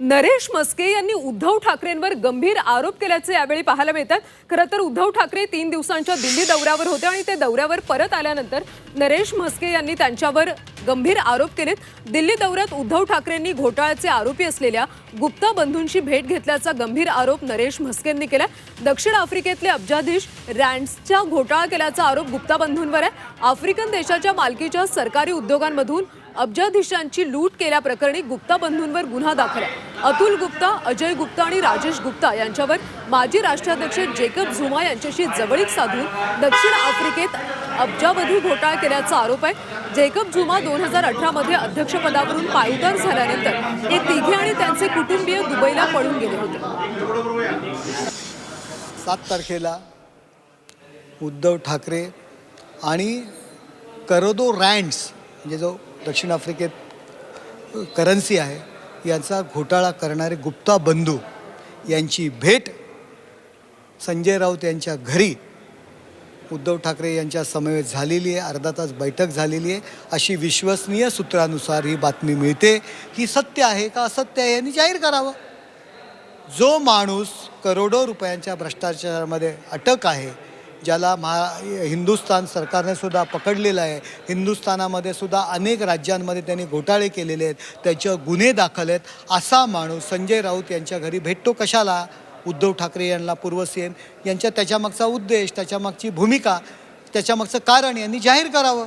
नरेश मस्के यांनी उद्धव ठाकरेंवर गंभीर आरोप केल्याचे यावेळी पाहायला मिळतात. खरं तर उद्धव ठाकरे तीन दिवसांच्या दिल्ली दौऱ्यावर होते आणि ते दौऱ्यावर परत आल्यानंतर नरेश म्हस्के यांनी त्यांच्यावर गंभीर आरोप केलेत. दिल्ली दौऱ्यात उद्धव ठाकरेंनी घोटाळ्याचे आरोपी असलेल्या गुप्ता बंधूंशी भेट घेतल्याचा गंभीर आरोप नरेश म्हस्केंनी केला दक्षिण आफ्रिकेतले अब्जाधीश रँड्सच्या घोटाळा केल्याचा आरोप गुप्ता बंधूंवर आहे. आफ्रिकन देशाच्या मालकीच्या सरकारी उद्योगांमधून अब्जाधीशांची लूट केल्याप्रकरणी गुप्ता बंधूंवर गुन्हा दाखल अतुल गुप्ता अजय गुप्ता आणि राजेश गुप्ता यांच्यावर माजी राष्ट्राध्यक्ष जेकब झुमा यांच्याशी जवळीक साधून दक्षिण आफ्रिकेत अब्जावधी घोटाळा केल्याचा आरोप आहे. जेकब झुमा दोन हजार अठरामध्ये अध्यक्षपदावरून पायउतार झाल्यानंतर हे तिघे आणि त्यांचे कुटुंबीय दुबईला पळून गेले होते. सात तारखेला उद्धव ठाकरे आणि करोदो रँड्स म्हणजे जो दक्षिण आफ्रिकेत करन्सी आहे यांचा घोटाळा करणारे गुप्ता बंधू यांची भेट संजय राऊत यांच्या घरी उद्धव ठाकरे यांच्या समवेत झालेली आहे अर्धा तास बैठक झालेली आहे. अशी विश्वसनीय सूत्रानुसार ही बातमी मिळते ही सत्य आहे का असत्य आहे यांनी जाहीर करावं. जो माणूस करोडो रुपयांच्या भ्रष्टाचारामध्ये अटक आहे ज्याला महा हिंदुस्थान सरकारने सुद्धा पकडलेलं आहे. हिंदुस्थानामध्ये सुद्धा अनेक राज्यांमध्ये त्यांनी घोटाळे केलेले आहेत. त्याचे गुन्हे दाखल आहेत. असा माणूस संजय राऊत यांच्या घरी भेटतो कशाला? उद्धव ठाकरे यांना पूर्व सी एम यांच्या त्याच्यामागचा उद्देश त्याच्यामागची भूमिका त्याच्यामागचं कारण यांनी जाहीर करावं.